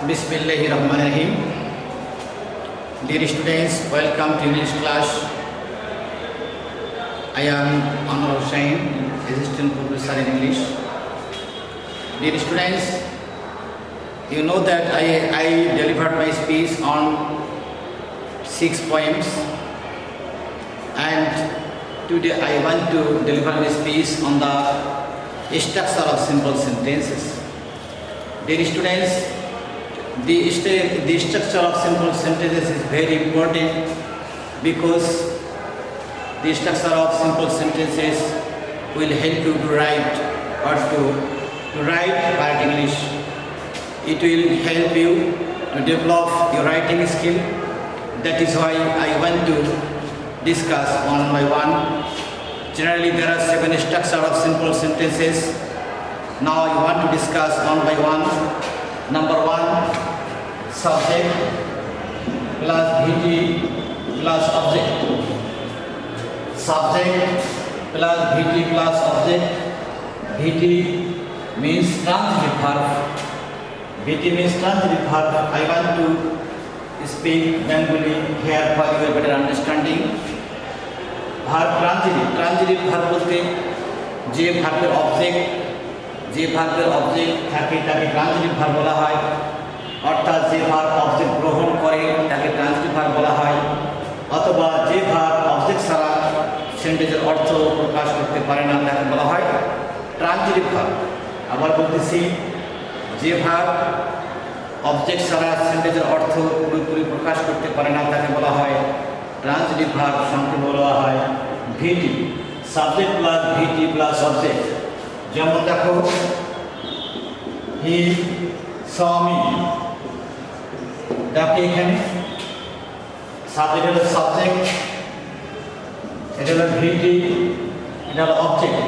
Bismillahir Rahmanir Rahim. Dear students, welcome to English class. I am Anwar Hussain, Assistant Professor in English. Dear students, you know that I, I delivered my speech on six poems and today I want to deliver my speech on the structure of simple sentences. Dear students, the, the structure of simple sentences is very important because the structure of simple sentences will help you to write or to, to write bad English. It will help you to develop your writing skill. That is why I want to discuss one by one. Generally, there are seven structure of simple sentences. Now I want to discuss one by one. Number one, subject plus VT plus object. Subject plus VT plus object. VT means transitive verb. VT means transitive verb. I want to speak Bengali here for your better understanding. Verb transitive transitive verb বলতে যে ভার্বের object যে ভার্বের object থাকে তাকে transitive verb বলা হয় অর্থাৎ যে ভার্ব অবজেক্ট গ্রহণ করে, তাকে ট্রানজিটিভ ভার্ব বলা হয়, অথবা যে ভার্ব অবজেক্ট ছাড়া সেন্টেন্সের অর্থ প্রকাশ করতে পারে না, তাকে বলা হয় ট্রানজিটিভ ভার্ব আবার বলতেছি, যে ভার্ব অবজেক্ট ছাড়া সেন্টেন্সের অর্থ পুরোপুরি প্রকাশ করতে পারে না, তাকে বলা হয় ট্রান্সিটিভ ভার্ব সংক্ষেপে বলা হয় VT subject plus VT plus object যেমন দেখো হি সমি দেখো এখানে। সাবজেক্ট হলো সাবজেক্ট এটা হলো ভিটি এটা হলো অবজেক্ট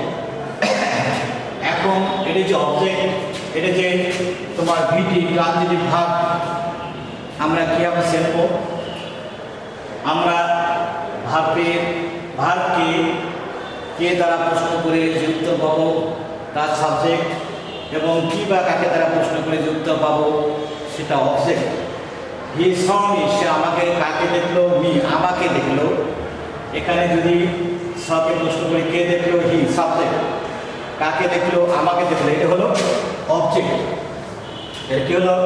এখন এটা যে অবজেক্ট এটা যে তোমার ভিটি ট্রানজিটিভ ভাব আমরা কীভাবে শিখব আমরা ভাবের ভাবকে কে দ্বারা প্রশ্ন করে যুক্ত পাবো তার সাবজেক্ট এবং কী বা কাকে দ্বারা প্রশ্ন করে যুক্ত পাবো, সেটা অবজেক্ট হি সমি সে আমাকে কাকে দেখল? মি, আমাকে দেখল। এখানে যদি সকে প্রশ্ন করে, কে দেখল? হি সাবজেক্ট কাকে দেখল? আমাকে দেখল। এটা হলো অবজেক্ট এর কি হলো?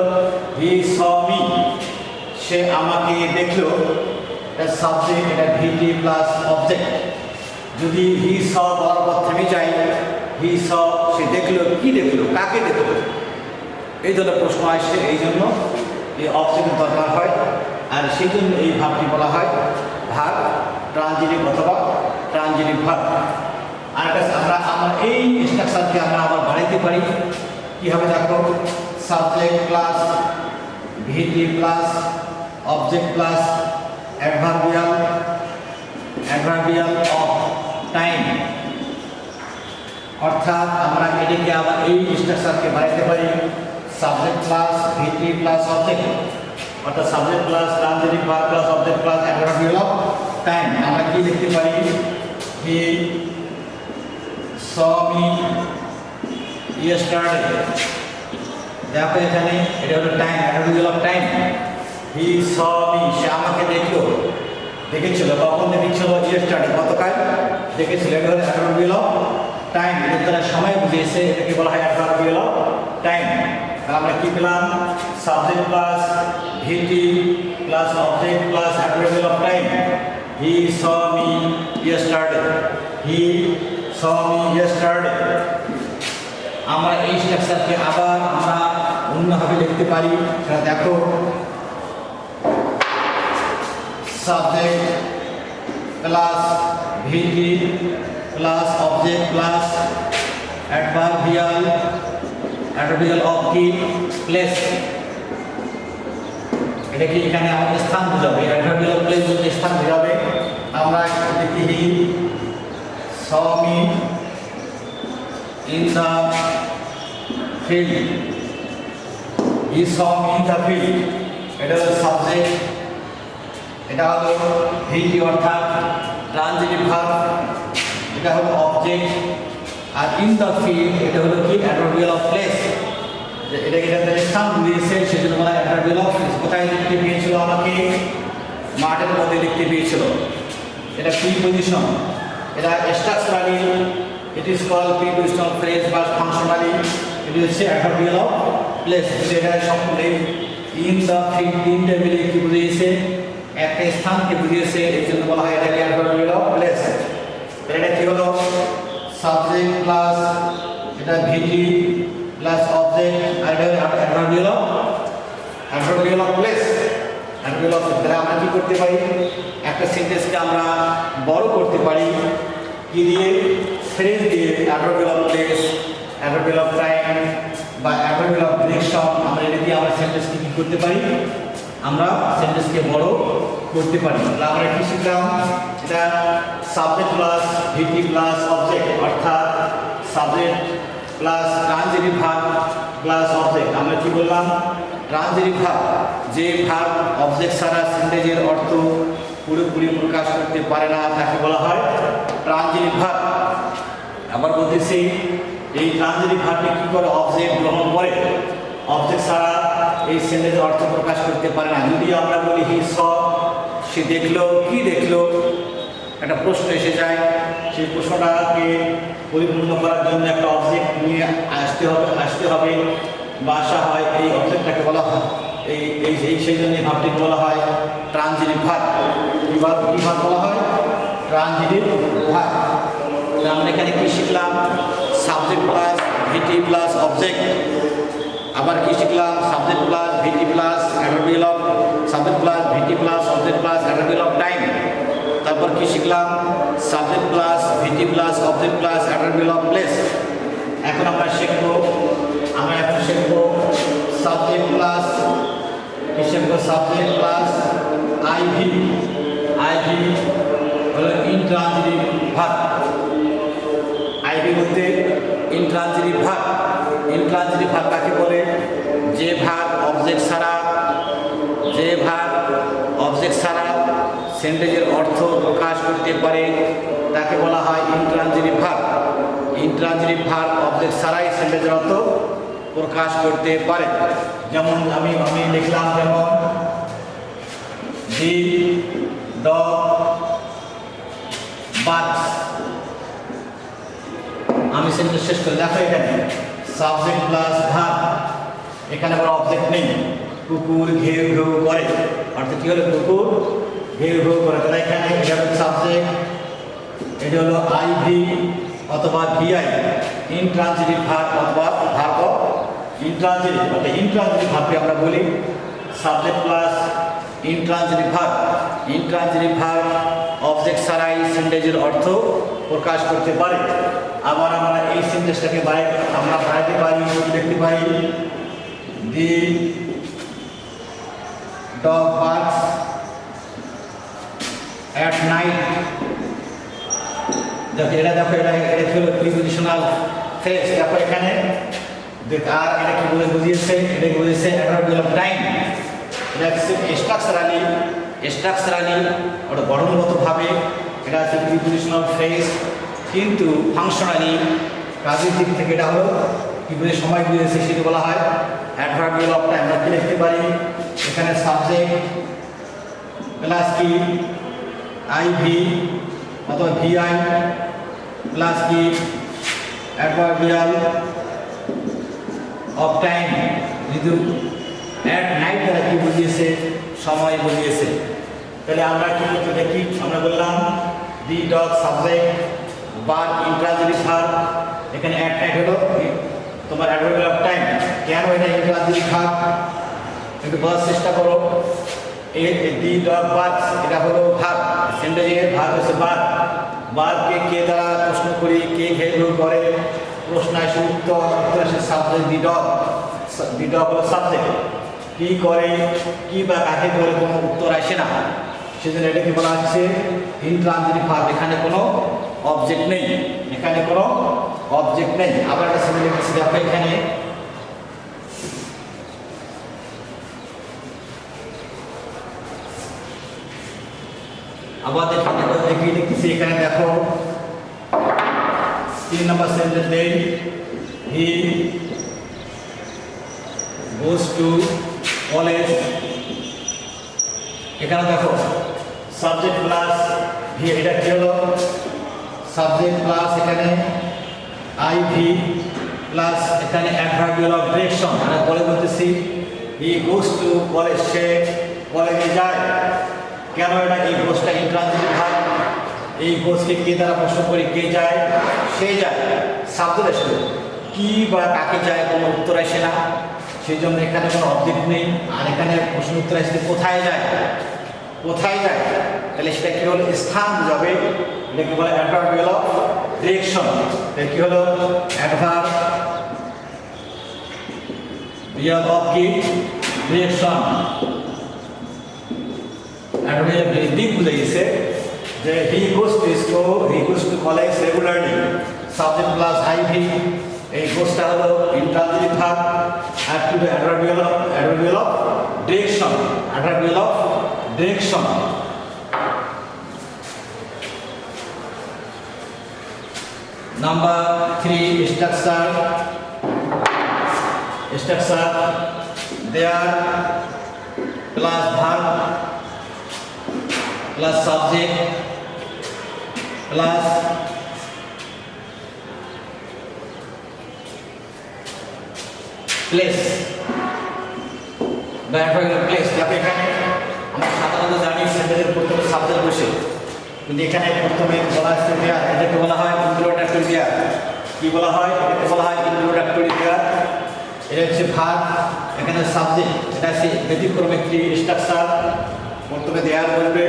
হি সমি সে আমাকে দেখল। এটা সাবজেক্ট এটা ভিটি প্লাস অবজেক্ট যদি হি, স বরাবর থেমে যায়, হি, স, সে দেখল, কি দেখল? কাকে দেখল? এই ধরনের প্রশ্ন আসছে এই জন্য এই অবজেক্টের দরকার হয়, আর সেই জন্য এই ভাবটি বলা হয় ভাগ ট্রানজিটিভ অথবা ট্রানজিটিভ ভাগ আর আমরা আমরা এই স্ট্রাকচারকে আমরা আবার বাড়াইতে পারি। কীভাবে দেখো subject plus VT plus object plus adverbial adverbial of time অর্থাৎ আমরা এটাকে আবার এই স্ট্রাকচারকে বাড়াইতে পারি। Subject plus VT plus object অর্থাৎ subject plus transitive verb plus object plus adverbial of time আমরা কি লিখতে পারি? হি me yesterday দেখো এখানে, এটা হলো time adverbial of time he saw, me সে আমাকে দেখল। দেখেছিল, কখন দেখেছিল ইয়েস্টারডে গতকাল দেখেছিল, এটা হলো অ্যাডভার্বিয়াল অফ টাইম এর দ্বারা সময় বুঝিয়েছে, এটাকে বলা হয় অ্যাডভার্বিয়াল অফ টাইম আমরা কি পেলাম subject plus VT plus object plus adverbial of time he saw me yesterday he saw me yesterday আমরা এই স্ট্রাকচারকে আবার আমরা অন্যভাবে লিখতে পারি। সেটা দেখো। Subject plus VT plus object plus adverbial adverbial of কি প্লেস এটা কি এখানে আমাদের স্থান বোঝাবে? অফ প্লেস বলতে স্থান বোঝাবে। আমরা দেখি সমি in the field. He saw me in the field. এটা হলো সাবজেক্ট এটা হলো ভিটি অর্থাৎ ট্রানজিটিভ ভার্ব এটা হলো অবজেক্ট আর ইন দ্য ফিল্ড এটা হলো কি? অ্যাডভার্বিয়াল অফ প্লেস যে এটা এটা তাহলে স্থান দিয়েছে, সেজন্য বলা অ্যাডভার্বিয়াল অফ প্লেস কোথায় দেখতে পেয়েছিল আমাকে? মাঠের মধ্যে দেখতে পেয়েছিল। এটা প্রি পজিশন এটা structurally it is call prepositional phrase বা ফাংশনালি এটি হচ্ছে অ্যাডভার্বিয়াল অফ প্লেস এটা সম্পূর্ণ ইন দ্য ফিল্ড ইন টেবিলে কি বুঝিয়েছে? একটা স্থানকে বুঝিয়েছে এই জন্য বলা হয় এটাকে অ্যাডভার্বিয়াল অফ প্লেস এটা কি হলো? সাবজেক্ট প্লাস এটা ভিটি প্লাস অবজেক্ট আর এটা adverbial of adverbial of place adverbial of তাহলে আমরা কি করতে পারি? একটা সেন্টেন্সকে আমরা বড় করতে পারি। কি দিয়ে? ফ্রেজ দিয়ে adverbial of place adverbial of time বা অ্যাডভার্বিয়াল অফ ডিরেকশন আমরা এটা দিয়ে আমরা সেন্টেন্সকে কি করতে পারি? আমরা সেন্টেন্সকে বড় করতে পারি। আমরা কি শিখলাম? এটা subject plus VT plus object অর্থাৎ সাবজেক্ট প্লাস ট্রানজিটিভ ভাগ প্লাস অবজেক্ট আমরা কি বললাম? ট্রানজিটিভ ভাগ যে ভাগ অবজেক্ট ছাড়া সেন্টেজের অর্থ পুরোপুরি প্রকাশ করতে পারে না, তাকে বলা হয় ট্রানজিটিভ ভাগ আবার বলতেছি, এই ট্রানজিটিভ ভাগটি কি করে অবজেক্ট গ্রহণ করে? অবজেক্ট ছাড়া এই সেন্টেজের অর্থ প্রকাশ করতে পারে না। যদি আমরা বলি, হি স সে দেখল, কি দেখল? একটা প্রশ্ন এসে যায়। সেই প্রশ্নটাকে পরিপূর্ণ করার জন্য একটা অবজেক্ট নিয়ে আসতে হবে আসতে হবে। বা আসা হয়, এই অবজেক্টটাকে বলা হয়। এই এই সেই জন্য ভাবটিকে বলা হয় ট্রানজিটিভ ভাগ। কী ভাব কী ভাগ বলা হয় ট্রানজিটিভ ভাগ। আমরা এখানে কি শিখলাম? Subject plus VT plus object আবার কি শিখলাম subject plus VT plus adverbial of subject plus VT plus object plus adverbial of time তারপর কি শিখলাম subject plus VT plus object plus adverbial of place এখন আমরা শিখব, আমরা এখন শিখব সাবজেক্ট প্লাস কি শিখব? সাবজেক্ট প্লাস আইভি আইভি হলো ইন্ট্রানজিটিভ ভাগ। আইভি বলতে ইন্ট্রানজিটিভ ভাগ ইন্ট্রানজিটিভ ভাগ কাকে বলে যে ভাগ অবজেক্ট ছাড়া, যে ভাগ অবজেক্ট ছাড়া সেন্টেজের অর্থ প্রকাশ করতে পারে, তাকে বলা হয় ইন্ট্রানজিটিভ ভাগ ইন্ট্রানজিটিভ ভাগ অবজেক্ট ছাড়াই সেন্টেজের অর্থ প্রকাশ করতে পারে। যেমন আমি আমি লিখলাম, যেমন আমি সেন্টেন্স শেষ করে, দেখো এখানে সাবজেক্ট প্লাস ভাব এখানে কোনো অবজেক্ট নেই। কুকুর ঘেউ ঘেউ করে। অর্থাৎ কী হলো? কুকুর ঘেউ ঘেউ করে। তাহলে এখানে এটা হলো সাবজেক্ট এটা হলো আইভি অথবা ভিআই ইনট্রানজিটিভ ভাগ অথবা ভাগ ইনট্রানজিটিভ অর্থাৎ ইনট্রানজিটিভ ভাগকে আমরা বলি। সাবজেক্ট প্লাস ইনট্রানজিটিভ ভাগ ইনট্রানজিটিভ ভাগ অবজেক্ট ছাড়াই সেন্টেজের অর্থ প্রকাশ করতে পারে। আবার আমরা এই সেন্টেন্সটাকে বাইরে আমরা বাড়াইতে পারি, দেখতে পাই ডগ বার্কস অ্যাট নাইট। দেখো, এটা দেখো, এটা এটা হলো প্রিপোজিশনাল ফ্রেজ দেখো এখানে আর এটা কি বলে বুঝিয়েছে? এটা বুঝিয়েছে? Adverbial of time. এটা স্ট্রাকচারালি স্ট্রাকচারালি ওটা গঠনগতভাবে এটা হচ্ছে প্রিপোজিশনাল ফ্রেজ কিন্তু ফাংশনালি কাজের দিক থেকে এটা হলো কি বলে সময় বুঝেছে সেটা বলা হয়? অ্যাডভার্বিয়াল অফ টাইম কি লিখতে পারি? এখানে সাবজেক্ট প্লাস কি আইভি অথবা ভিআই প্লাস কি অ্যাডভার্বিয়াল অফ টাইম যদি অ্যাট নাইট দ্বারা কি বুঝিয়েছে? সময় বুঝিয়েছে। তাহলে আমরা কি করতে দেখি? আমরা বললাম দি ডগ সাবজেক্ট বার ইন্ট্রাজেটিভ ভার্ব এখানে অ্যাট নাইট হলো তোমার অ্যাডভার্বিয়াল অফ টাইম কেন এটা ইন্ট্রাজেটিভ ভার্ব একটু বোঝার চেষ্টা করো। এই দি ডগ বার্কস এটা হলো ভাগ সেন্টেজের ভাগ হচ্ছে বাদ। বাদকে কে দ্বারা প্রশ্ন করি, কে ঘেউ করে? প্রশ্ন আসে উত্তর উত্তর আসে subject the dog the dog হলো সাবজেক্ট কি করে, কি বা কাকে করে কোনো উত্তর আসে না। সেজন্য এটাকে বলা হচ্ছে ইনট্রানজিটিভ ভাগ এখানে কোনো অবজেক্ট নেই। এখানে কোনো অবজেক্ট নেই। আবার একটা সেন্টেন্স দেখো এখানে। আবার দেখো দেখো, দেখি লিখতেছি এখানে দেখো। তিন নম্বর সেন্টেন্স দেই। হি গোস টু কলেজ এখানে দেখো সাবজেক্ট প্লাস ভি এটা কি হলো? সাবজেক্ট প্লাস এখানে আই ভি প্লাস এখানে অ্যাডভার্বিয়াল অফ ডিরেকশন মানে বলে বলতেছি ই গোস টু কলেজ সে কলেজে যায়। কেন এটা এই গোসটা ইন্ট্রান্সিটিভ ভাব এই গোসকে কে দ্বারা প্রশ্ন করে কে যায়? সে যায়। সাবজেক্ট আসলে কি বা কাকে যায়, কোনো উত্তর আসে না। সেই জন্য এখানে কোনো অবজেক্ট নেই। আর এখানে প্রশ্ন উত্তর আসলে কোথায় যায়? কোথায় যায়? তাহলে সেটা কি হলো? স্থান বোঝাবে এটাকে বলে অ্যাডভার্বিয়াল অফ ডিরেকশন এটা কি হলো? অ্যাডভার বিয়াল অফ কি ডিরেকশন অ্যাডভার্বিয়াল দিক যে he goes to school he goes to college regularly subject plus I V এই গোসটা হলো intransitive verb R to the adverbial of adverbial of direction adverbial of direction number 3 structure structure there plus verb plus subject plus place. Verb place. সেন্টেন্সের প্রথমে subject বসে। কিন্তু এখানে প্রথমে বলা হচ্ছে এটাকে বলা হয় ইন্ট্রোডাক্টরি দেয়ার কি বলা হয়? এটাকে বলা হয় ইন্ট্রোডাক্টরি দেয়ার এটা হচ্ছে ভাগ, এখানে সাবজেক্ট এটা হচ্ছে ব্যতিক্রম একটি স্ট্রাকচার প্রথমে দেয়ার বলবে,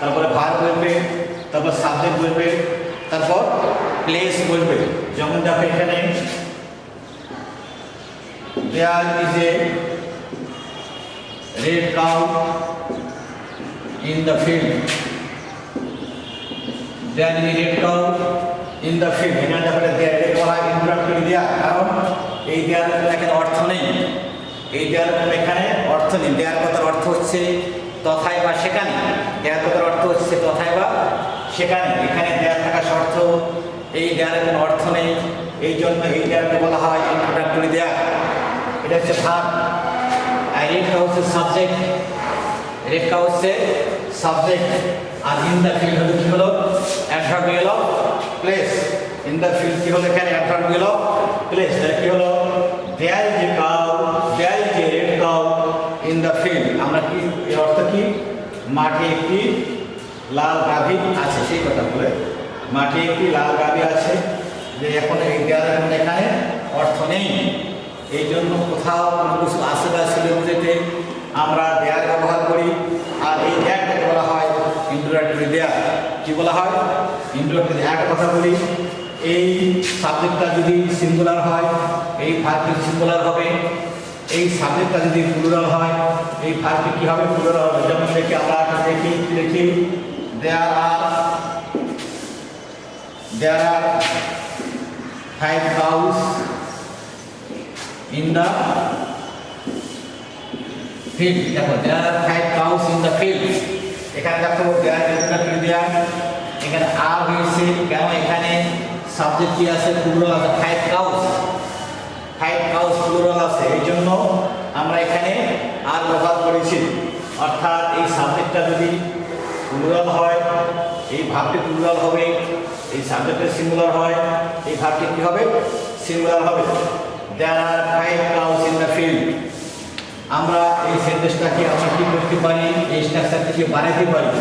তারপরে ভাগ বলবে, তারপর সাবজেক্ট বলবে, তারপর প্লেস বলবে। যেমন দেখো এখানে দেয়ার cow in the field. Is a red cow in the field. এখানে তারপরে দেয়ার এটা বলা হয় ইন্ট্রোডাক্টরি দেয়া কারণ এই দেয়ার কোনো এখানে অর্থ নেই। এই দেয়ার কোনো এখানে অর্থ নেই। দেয়ার কথার অর্থ হচ্ছে তথায় বা সেখানে। দেয়ার কথার অর্থ হচ্ছে তথায় বা সেখানে। এখানে দেয়ার থাকা শর্ত এই দেয়ারের কোনো অর্থ নেই। এই জন্য এই দেয়ারকে বলা হয় ইন্ট্রোডাক্টরি দেয়া এটা হচ্ছে ভাব আর রেডটা হচ্ছে সাবজেক্ট রেডটা হচ্ছে সাবজেক্ট আর ইন দ্য ফিল্ড হলো কি হলো? Adverbial of place. In the field কি হলো এখানে? Adverbial of place. তাহলে কি হলো? Is a cow is a red cow in the field. আমরা কি, এর অর্থ কি? মাঠে একটি লাল গাভী আছে, সেই কথা বলে। মাঠে একটি লাল গাভী আছে যে এখন এই দেয়ালের কোনো এখানে অর্থ নেই। এই জন্য কোথাও কোনো কিছু আশেপাশে বুঝেতে। আমরা দেয়ার ব্যবহার করি। আর এই ইন্ট্রোডাক্টরি দেয়ার কি বলা হয়? ইন্ট্রোডাক্টরি একটা কথা বলি, এই সাবজেক্টটা যদি সিঙ্গুলার হয়, এই ভার্বটি সিঙ্গুলার হবে, এই সাবজেক্টটা যদি প্লুরাল হয়, এই ভার্বটি কি হবে? প্লুরাল হবে। যেমন দেখি, আমরা দেখি দেখি? There are there are five cows in the field. দেখো, there are five cows in the field. এখানে দেখো there ইন্ট্রোডাক্টরি দেয়া, এখানে আর হয়েছে কেন এখানে সাবজেক্ট কি আছে? প্লুরাল আছে five cows five cows plural আছে, এই জন্য আমরা এখানে আর ব্যবহার করেছি। অর্থাৎ এই সাবজেক্টটা যদি প্লুরাল হয়, এই ভাবটি প্লুরাল হবে, এই সাবজেক্টের সিঙ্গুলার হয়, এই ভাবটি কি হবে? সিঙ্গুলার হবে। There are five cows in the field আমরা এই সেন্টেন্সটাকে আমরা কী করতে পারি? এই স্ট্রাকচারটিকে বানাতে পারি।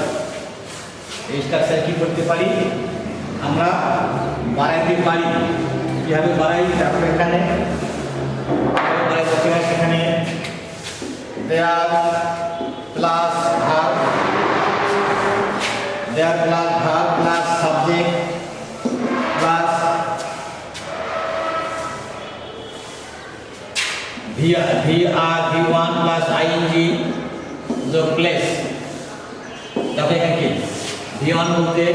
এই স্ট্রাকচার কী করতে পারি? আমরা বাড়াইতে পারি। কীভাবে বাড়াই তারপর এখানে। সেখানে দেয়ার বলতে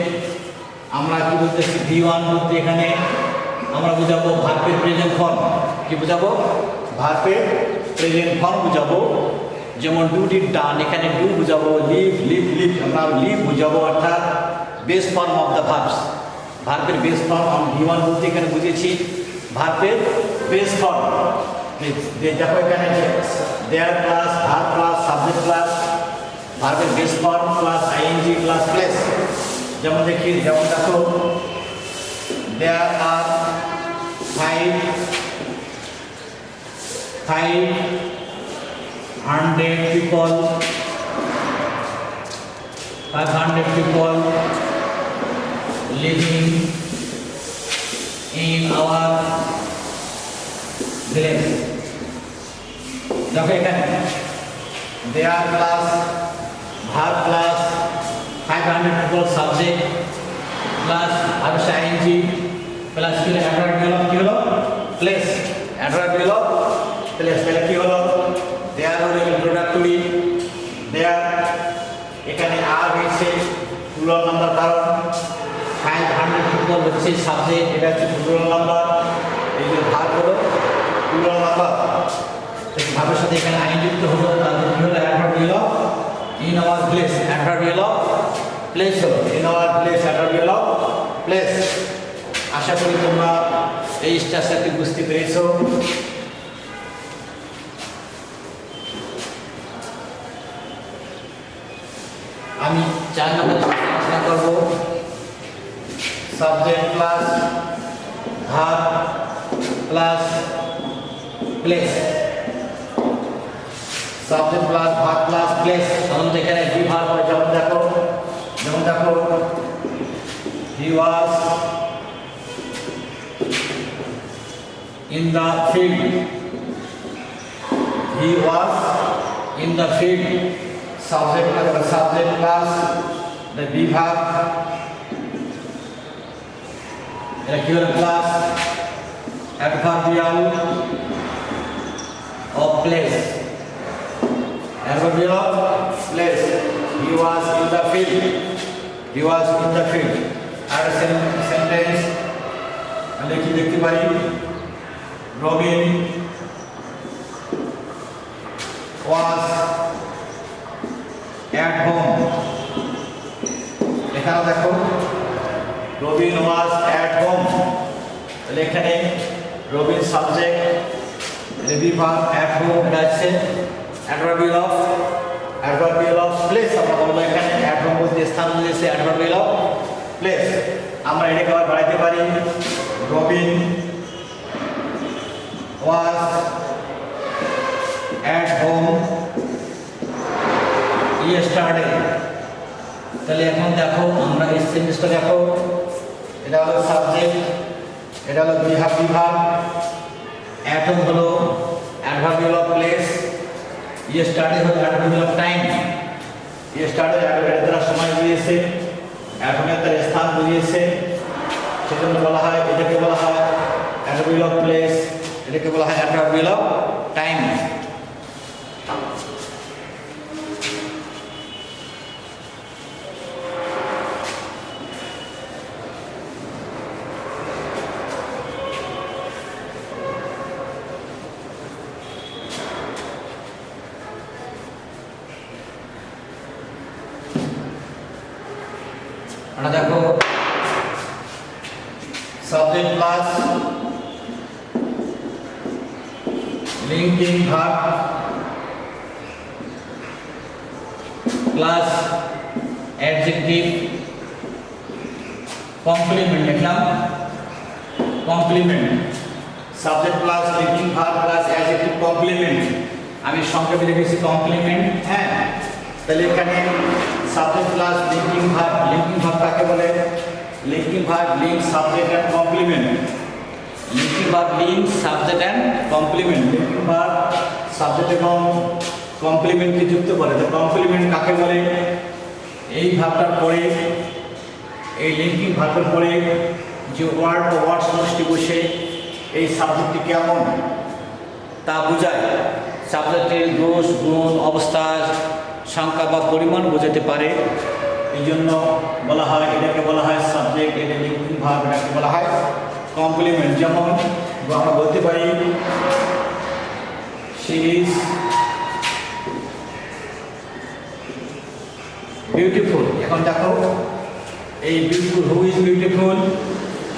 আমরা কি বলতেছি ভি ওয়ান বলতে এখানে আমরা বুঝাবো ভার্পের প্রেজেন্ট ফর্ম কি বুঝাবো? ভার্পের প্রেজেন্ট ফর্ম বুঝাবো। যেমন ডু ডিড ডান এখানে ডু বুঝাবো লিভ লিভ লিভ আমরা লিভ বুঝাবো, অর্থাৎ base form of the verbs ভার্পের base form আমি ভি ওয়ান বলতে এখানে বুঝেছি। ভার্পের বেস ফর্ম দেখো এখানে there class verb class subject class ভার্বের base form plus ING plus place যেমন দেখি, যেমন দেখো there are five five hundred people five hundred people living in our village দেখো এখানে there plus verb plus 500 for subject, plus আদর্শ ING plus কি adverb হলো কি হলো প্লেস অ্যাডভার্ব হলো প্লেস তাহলে কি হলো দেয়ার হলো ইন্ট্রোডাক্টরি দেয়ার এখানে আর হয়েছে প্লুরাল নাম্বার কারণ। 500 for হচ্ছে সাবজেক্ট এটা হচ্ছে প্লুরাল নাম্বার। এই যে ভাগ হলো প্লুরাল নাম্বার। ভাবের সাথে এখানে আইন যুক্ত হলো তাদের কি হলো? অ্যাডভার্ব হলো ইন আওয়ার প্লেস অ্যাডভার্ব হলো প্লেস হলো। ইন আওয়ার প্লেস অ্যাডভার্ট হলো প্লেস আশা করি তোমরা এই স্ট্রাকচারটি বুঝতে পেরেছ আমি চার নম্বর আলোচনা করব। Subject plus verb plus place subject plus verb plus place সাধারণত এখানে বিভাগ he was in the field. He was in the field. Subject the subject class the विभाग regular class adverbial of place adverbial of place he was in the field he was in the field আর sentence আমি কি দেখতে পারি? Robin was at home এখানে দেখো Robin was at home তাহলে এখানে রবিন সাবজেক্ট রেবিভার অ্যাট হোম এটা হচ্ছে adverbial of adverbial of place আমরা বলব এখানে অ্যাট হোম বলতে স্থান বুঝেছে অ্যাডভার্বিয়াল অফ প্লেস আমরা এটাকে আবার বাড়াইতে পারি। Robin, was at home yesterday তাহলে এখন দেখো, আমরা এই সেন্টেন্সটা দেখো, এটা হলো সাবজেক্ট এটা হলো বিভাগ বিভাগ। অ্যাটম হলো অ্যাডভার্বিয়াল অফ প্লেস ইয়েস্টারডে হলো adverbial of time yesterday adverbial দ্বারা সময় বুঝিয়েছে অ্যাটমের তার স্থান বুঝিয়েছে, সেজন্য বলা হয়, এটাকে বলা হয় অ্যাডভার্বিয়াল অফ প্লেস এটাকে বলা হয় অ্যাডভার্বিয়াল অফ টাইম আমরা দেখো subject plus linking verb plus adjective complement লিখলাম। Complement subject plus linking verb plus adjective complement আমি সংক্ষেপে লিখেছি কমপ্লিমেন্ট হ্যাঁ তাহলে এখানে subject plus linking verb linking verb কাকে বলে? Linking verb link subject and complement linking verb link subject and complement linking verb subject এবং কমপ্লিমেন্টকে যুক্ত করে। তো কমপ্লিমেন্ট কাকে বলে? এই ভাবটার পরে, এই লিঙ্কিং ভাবটার পরে যে ওয়ার্ড ও ওয়ার্ড সমষ্টি বসে এই সাবজেক্টটি কেমন তা বোঝায়। সাবজেক্টের দোষ, গুণ অবস্থা সংখ্যা বা পরিমাণ বোঝাতে পারে। এই জন্য বলা হয়, এটাকে বলা হয় সাবজেক্ট এটা লিঙ্কিং ভাব এটাকে বলা হয় কমপ্লিমেন্ট যেমন আমরা বলতে পারি সি বিউটিফুল এখন দেখো, এই beautiful who is beautiful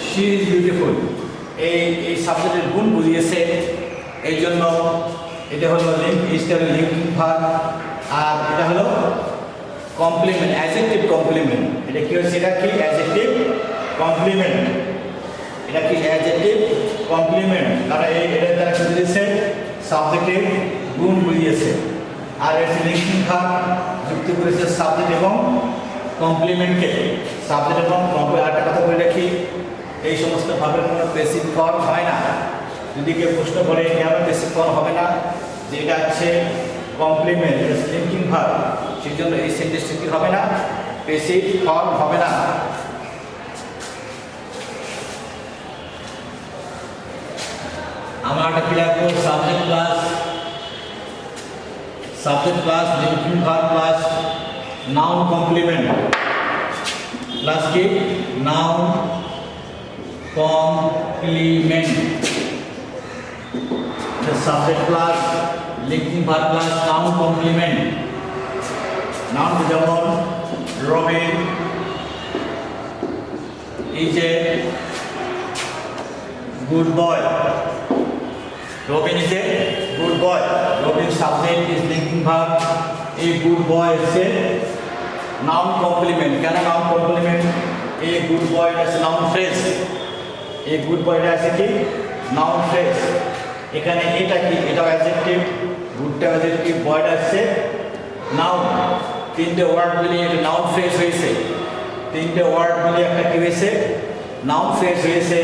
she is beautiful এই এই সাবজেক্টের গুণ বুঝিয়েছে। এই জন্য এটা হলো লিঙ্ক ইস্টার লিঙ্কিং ভার্ব আর এটা হলো কমপ্লিমেন্ট অ্যাজেক্টিভ কমপ্লিমেন্ট এটা কি হচ্ছে? এটা কি? অ্যাজেক্টিভ কমপ্লিমেন্ট এটা কি? অ্যাজেক্টিভ কমপ্লিমেন্ট কারণ এই, এটা দ্বারা কি দিয়েছে সাবজেক্টের গুণ বুঝিয়েছে। আর এর লিঙ্কিং ভার্ব যুক্ত করেছে সাবজেক্ট এবং কমপ্লিমেন্টকে সাবজেক্ট এবং আরেকটা কথা বলে রাখি, এই সমস্ত ভাবের কোনো বেসিক ফর্ম হয় না। যদি কেউ প্রশ্ন করে কেন বেসিক ফর্ম হবে না? যেটা হচ্ছে কমপ্লিমেন্ট লিঙ্কিং ভার্ব সেই জন্য এই সেন্টেন্সটা কি হবে না? বেসিক ফর্ম হবে না। আমরা একটা ক্লিয়ার করব subject plus subject plus linking verb plus noun complement plus কি noun complement the subject plus linking verb plus noun complement noun যেমন Robin is a good boy Robin is a boy Robin subject is linking verb a good boy is a noun complement কেন a good boy is a noun phrase a good boy এটা আছে কি noun phrase এখানে এটা কি এটাও adjective গুডটা adjective বয়টা আসছে noun তিনটে ওয়ার্ড মিলিয়ে একটা নাউন ফ্রেজ হয়েছে তিনটে ওয়ার্ড মিলিয়ে একটা কি হয়েছে নাউন ফ্রেজ হয়েছে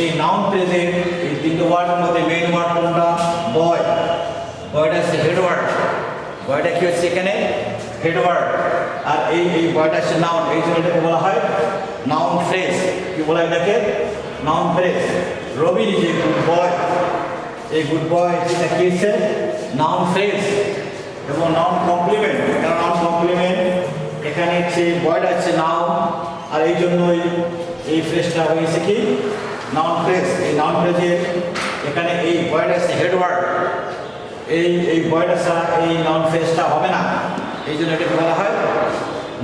এই নাউন ফ্রেজের এই তিনটে ওয়ার্ডের মধ্যে মেইন ওয়ার্ড কোনটা? বয় বয়টা হচ্ছে হেড ওয়ার্ড বয়টা কি হচ্ছে এখানে? হেড ওয়ার্ড আর এই এই বয়টা হচ্ছে নাউন এই জন্য এটাকে বলা হয় নাউন ফ্রেজ কি বলা এটাকে? নাউন ফ্রেজ রবি যে গুড বয় এই গুড বয় যেটা কি হচ্ছে? নাউন ফ্রেজ এবং নাউন কমপ্লিমেন্ট কারণ নাউন কমপ্লিমেন্ট এখানে হচ্ছে বয়টা হচ্ছে নাউন আর এই জন্যই এই ফ্রেজটা হয়েছে কি? নাউন ফ্রেজ এই নাউন ফ্রেজের এখানে এই বয়টা হচ্ছে হেড ওয়ার্ড এই এই বয়টা ছাড়া এই নাউন ফ্রেজটা হবে না। এই জন্য এটাকে বলা হয়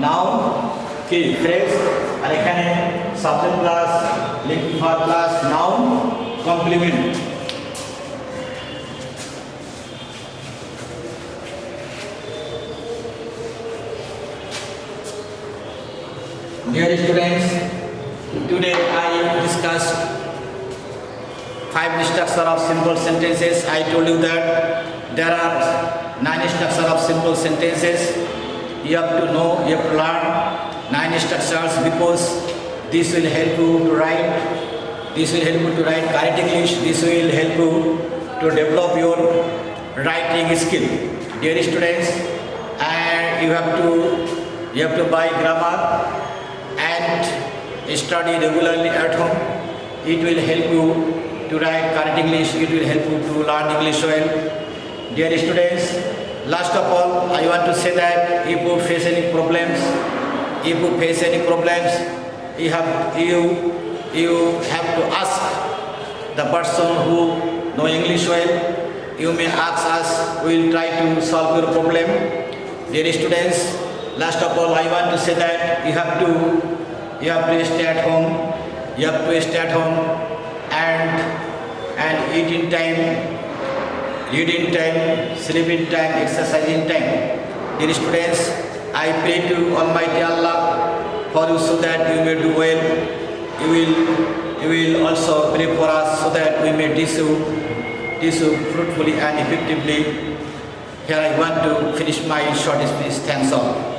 নাউন কি ফ্রেজ আর এখানে subject plus linking verb plus noun complement Dear students, today I discussed five structure of simple sentences. I told you that there are nine structure of simple sentences. You have to know, you have to learn nine structures because this will help you to write. This will help you to write correct English. This will help you to develop your writing skill. Dear students, and you have to you have to buy grammar and study regularly at home. It will help you to write correct English. It will help you to learn English well. Dear students, last of all, I want to say that if you face any problems, if you face any problems, you have you you have to ask the person who know English well. You may ask us. We will try to solve your problem. Dear students, last of all, I want to say that you have to you have to stay at home. You have to stay at home and and eat in time, read in time, sleep in time, exercise in time. Dear students, I pray to Almighty Allah for you so that you may do well. You will you will also pray for us so that we may do so fruitfully and effectively. Here I want to finish my short speech. Thanks all.